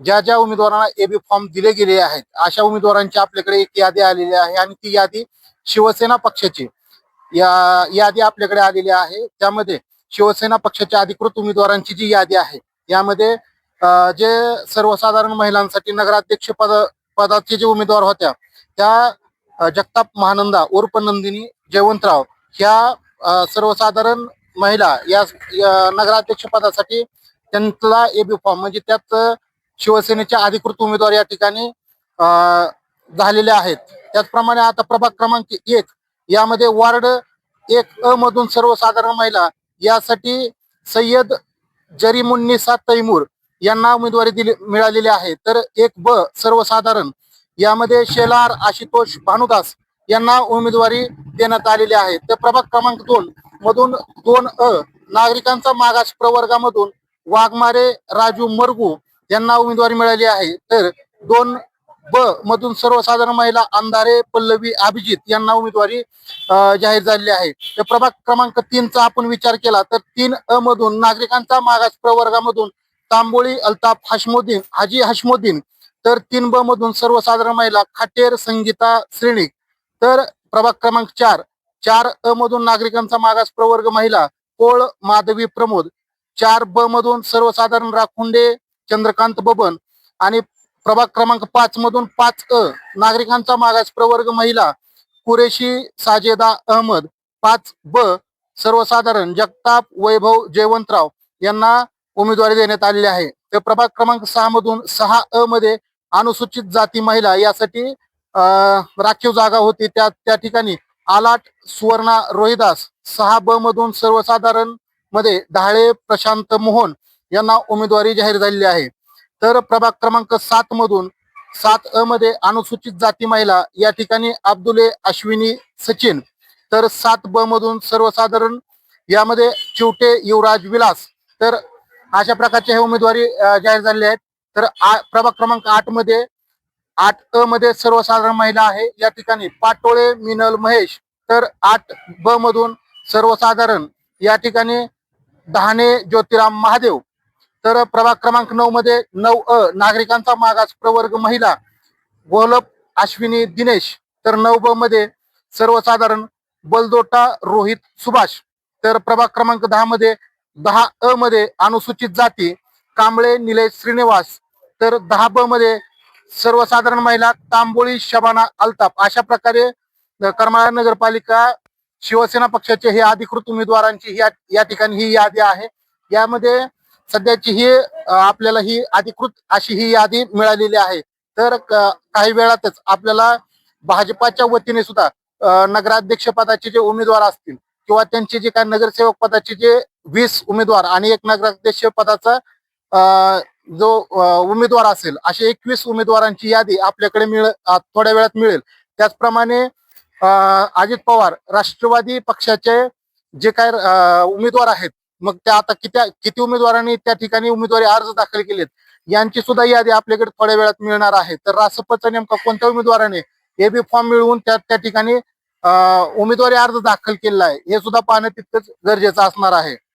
ज्या ज्या उमेदवारांना एबी फॉर्म दिले गेले आहेत अशा उमेदवारांची आपल्याकडे एक यादी आलेली आहे आणि ती यादी शिवसेना पक्षाची. या यादी आपल्याकडे आलेली आहे. त्यामध्ये शिवसेना पक्षाच्या अधिकृत उमेदवारांची जी यादी आहे यामध्ये जे सर्वसाधारण महिलांसाठी नगराध्यक्ष पद पदाचे जे उमेदवार होत्या त्या जगताप महानंदा उर्फ नंदिनी जयवंतराव ह्या सर्वसाधारण महिला या या नगराध्यक्ष पदासाठी त्यांना एबी फॉर्म म्हणजे त्यात शिवसेनेचे अधिकृत उमेदवार या ठिकाणी झालेले आहेत. त्याचप्रमाणे आता प्रभाग क्रमांक एक यामध्ये वार्ड एक अ मधून सर्वसाधारण महिला यासाठी सय्यद जरीमुन्निसा तैमूर यांना उमेदवारी दिली मिळालेली आहे. तर एक ब सर्वसाधारण यामध्ये शेलार आशुतोष भानुदास यांना उमेदवारी देण्यात आलेली आहे. तर प्रभाग क्रमांक दोन मधून दोन अ नागरिकांचा मागास प्रवर्गामधून वाघमारे राजू मरगू यांना उमेदवारी मिळाली आहे. तर दोन ब मधून सर्वसाधारण महिला अंधारे पल्लवी अभिजित यांना उमेदवारी जाहीर झालेली आहे. तर प्रभाग क्रमांक तीनचा आपण विचार केला तर तीन अ मधून नागरिकांचा मागास प्रवर्गामधून तांबोळी अल्ताफ हशमुद्दीन हाजी हशमुद्दीन तर तीन ब मधून सर्वसाधारण महिला खाटेर संगीता श्रेणिक तर प्रभाग क्रमांक चार चार अ मधून नागरिकांचा मागास प्रवर्ग महिला कोळ माधवी प्रमोद चार ब मधून सर्वसाधारण राखुंडे चंद्रकांत बबन आणि प्रभाग क्रमांक पाच मधून पाच अ नागरिकांचा मागास प्रवर्ग महिला कुरेशी साजेदा अहमद पाच ब सर्वसाधारण जगताप वैभव जयवंतराव यांना उमेदवारी देण्यात आलेली आहे. तर प्रभाग क्रमांक सहा मधून सहा अ मध्ये अनुसूचित जाती महिला यासाठी अं, राखीव जागा होती. त्या त्या ठिकाणी आलाट सुवर्णा रोहिदास सहा ब मधून सर्वसाधारणमध्ये ढाळे प्रशांत मोहन यांना उमेदवारी जाहीर झालेली आहे. तर प्रभाग क्रमांक सात मधून सात अ मध्ये अनुसूचित जाती महिला या ठिकाणी अब्दुले अश्विनी सचिन. तर सात ब मधून सर्वसाधारण यामध्ये चिवटे युवराज विलास. तर अशा प्रकारचे हे उमेदवारी जाहीर झालेले आहेत. तर आ- प्रभाग क्रमांक आठमध्ये आठ अ मध्ये सर्वसाधारण महिला आहे. या ठिकाणी पाटोळे मिनल महेश. तर आठ ब मधून सर्वसाधारण या ठिकाणी दहाने ज्योतिराम महादेव. तर प्रभाग क्रमांक नऊ मध्ये नऊ अ नागरिकांचा मागास प्रवर्ग महिला गोलप अश्विनी दिनेश तर नऊ ब मध्ये सर्वसाधारण बलदोटा रोहित सुभाष तर प्रभाग क्रमांक दहा मध्ये दहा अ मध्ये अनुसूचित जाती कांबळे निलेश श्रीनिवास तर दहा ब मध्ये सर्वसाधारण महिला तांबोळी शबाना अल्ताफ. अशा प्रकारे करमाळा नगरपालिका शिवसेना पक्षाचे हे अधिकृत उमेदवारांची या या ठिकाणी ही यादी आहे. यामध्ये सध्याची ही आपल्याला ही अधिकृत अशी ही यादी मिळालेली आहे. तर क- काही वेळातच आपल्याला भाजपाच्या वतीने सुद्धा नगराध्यक्ष पदाचे जे उमेदवार असतील किंवा त्यांचे जे काही नगरसेवक पदाचे जे वीस उमेदवार आणि एक नगराध्यक्ष पदाचा जो उमेदवार असेल असे एकवीस उमेदवारांची यादी आपल्याकडे मिळ थोड्या वेळात मिळेल. त्याचप्रमाणे अजित पवार राष्ट्रवादी पक्षाचे जे काय उमेदवार आहेत मग त्या आता किती किती उमेदवारांनी त्या ठिकाणी उमेदवारी अर्ज दाखल केलेत? यांची सुद्धा यादी आपल्याकडे थोड्या वेळात मिळणार आहे. तर रासपचा नेमका कोणत्या उमेदवाराने एबी फॉर्म मिळवून त्या त्या ठिकाणी उमेदवारी अर्ज दाखल केलेला आहे हे सुद्धा पाहणं तितकंच गरजेचं असणार आहे.